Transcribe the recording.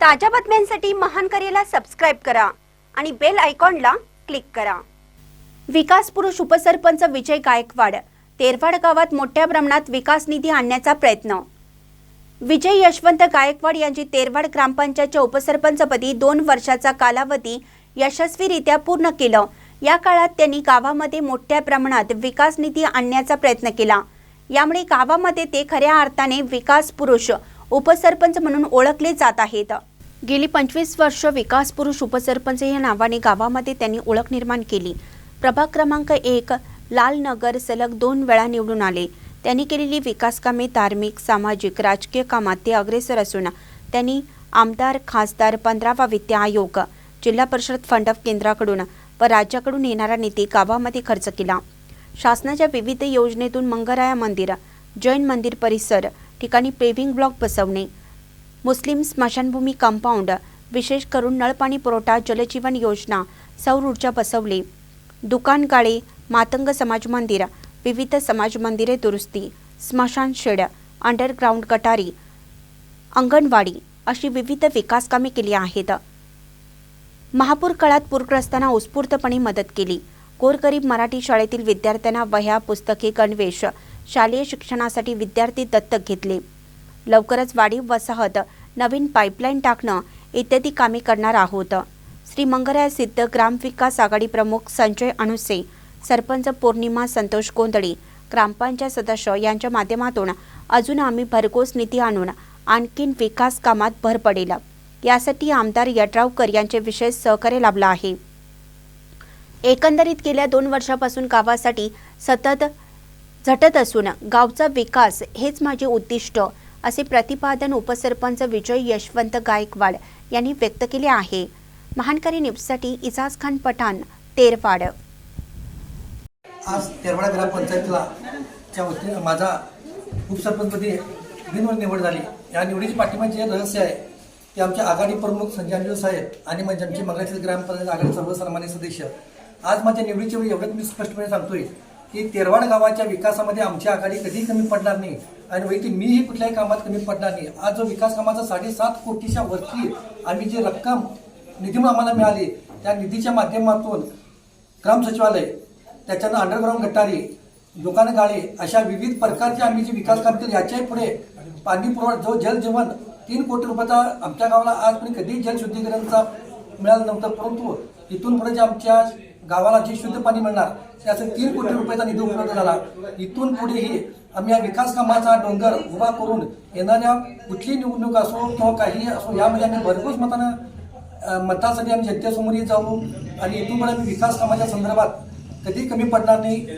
ताज्या बातम्यांसाठी महान करेला सबस्क्राईब करा आणि बेल आयकॉनला क्लिक करा. विकास पुरुष उपसरपंच विजय गायकवाड तेरवाड गावात मोठ्या प्रमाणात विकास निधी आणण्याचा प्रयत्न. विजय यशवंत गायकवाड यांची तेरवाड ग्रामपंचायतच्या उपसरपंचपदी दोन वर्षाचा कालावधी यशस्वीरित्या पूर्ण केलं. या काळात त्यांनी गावामध्ये मोठ्या प्रमाणात विकास निधी आणण्याचा प्रयत्न केला. यामुळे गावामध्ये ते खऱ्या अर्थाने विकास पुरुष उपसरपंच म्हणून ओळखले जात आहेत. गेली पंचवीस वर्ष विकास पुरुष उपसरपंच या नावाने गावामध्ये त्यांनी ओळख निर्माण केली. प्रभाग क्रमांक एक लालनगर सलग दोन वेळा निवडून आले. त्यांनी केलेली विकास कामे धार्मिक सामाजिक राजकीय कामात ते अग्रेसर असून त्यांनी आमदार खासदार पंधरावा वित्त आयोग जिल्हा परिषद फंड ऑफ केंद्राकडून व राज्याकडून येणारा निधी गावामध्ये खर्च केला. शासनाच्या विविध योजनेतून मंगराया मंदिर जैन मंदिर परिसर ठिकाणी पेव्हिंग ब्लॉक बसवणे मुस्लिम स्मशानभूमी कंपाऊंड विशेष करून नळपाणी पुरवठा जलजीवन योजना सौर ऊर्जा बसवली. दुकानगाळे मातंग समाज मंदिर विविध समाज मंदिरे दुरुस्ती स्मशान शेड अंडरग्राऊंड गटारी अंगणवाडी अशी विविध विकास कामे केली आहेत. महापूर काळात पूरग्रस्तांना उत्स्फूर्तपणे मदत केली. गोरगरीब मराठी शाळेतील विद्यार्थ्यांना वह्या पुस्तके गणवेश शालेय शिक्षणासाठी विद्यार्थी दत्तक घेतले. लवकरच वाढीव वसाहत नवीन पाईपलाईन टाकणं इत्यादी कामे करणार आहोत. श्री मंगराय सिद्ध ग्रामविकास आघाडी प्रमुख संजय अणुसे सरपंच पौर्णिमा संतोष गोंधळी ग्रामपंचायत सदस्य यांच्या माध्यमातून अजून आम्ही भरघोस निधी आणून आणखीन विकास कामात भर पडेल. यासाठी आमदार यड्रावकर यांचे विशेष सहकार्य लाभलं आहे. एकंदरीत गेल्या दोन वर्षापासून गावासाठी सतत झटत असून गावचा विकास हेच माझे उद्दिष्ट. असे प्रतिपादन उपसरपंच विजय यशवंत गायकवाड यांनी व्यक्त केले आहे. महानकारी न्यूजसाठी इजाज खान पठाण तेरवाड. आज तेरवाडा ग्रामपंचायतीला च्या वतीनं माझा उपसरपंचपदी बिनवर निवड झाली. या निवडीची पाठिंबाचे रहस्य आहे की आमचे आघाडी प्रमुख संजय साहेब आणि म्हणजे आमची मंगळातील ग्रामपंचायत आघाडी सर्वसन्मान्य सदस्य. आज माझ्या निवडीच्या वेळी एवढंच मी स्पष्टपणे सांगतोय. की तेरवाड गावाच्या विकासामध्ये आमची आघाडी कधी कमी पडणार नाही. आणि वैती मीही कुठल्याही कामात कमी पडणार नाही. आज जो विकास कामाचा साडेसात कोटीच्या वरती आम्ही जी रक्कम निधी आम्हाला मिळाली त्या निधीच्या माध्यमातून ग्राम सचिवालय त्याच्यानं अंडरग्राऊंड गटारी दुकानं गाळे अशा विविध प्रकारचे आम्ही जे विकास काम केले याच्याही पुढे पाणी पुरवठा जो जलजीवन तीन कोटी रुपयाचा आमच्या गावाला आजपर्यंत कधीही जलशुद्धीकरणचा मिळालं नव्हतं. परंतु इथून पुढे जे आमच्या गावाला जे शुद्ध पाणी मिळणार त्याचं तीन कोटी रुपयाचा निधी उपलब्ध झाला. इथून पुढेही आम्ही या विकास कामाचा डोंगर उभा करून येणाऱ्या कुठली निवडणूक असो किंवा काही असो यामध्ये आम्ही भरघोस मतानं मतासाठी आम्ही जनतेसमोरही जाऊ. आणि इथून पुढे आम्ही विकास कामाच्या संदर्भात कधी कमी पडणार नाही.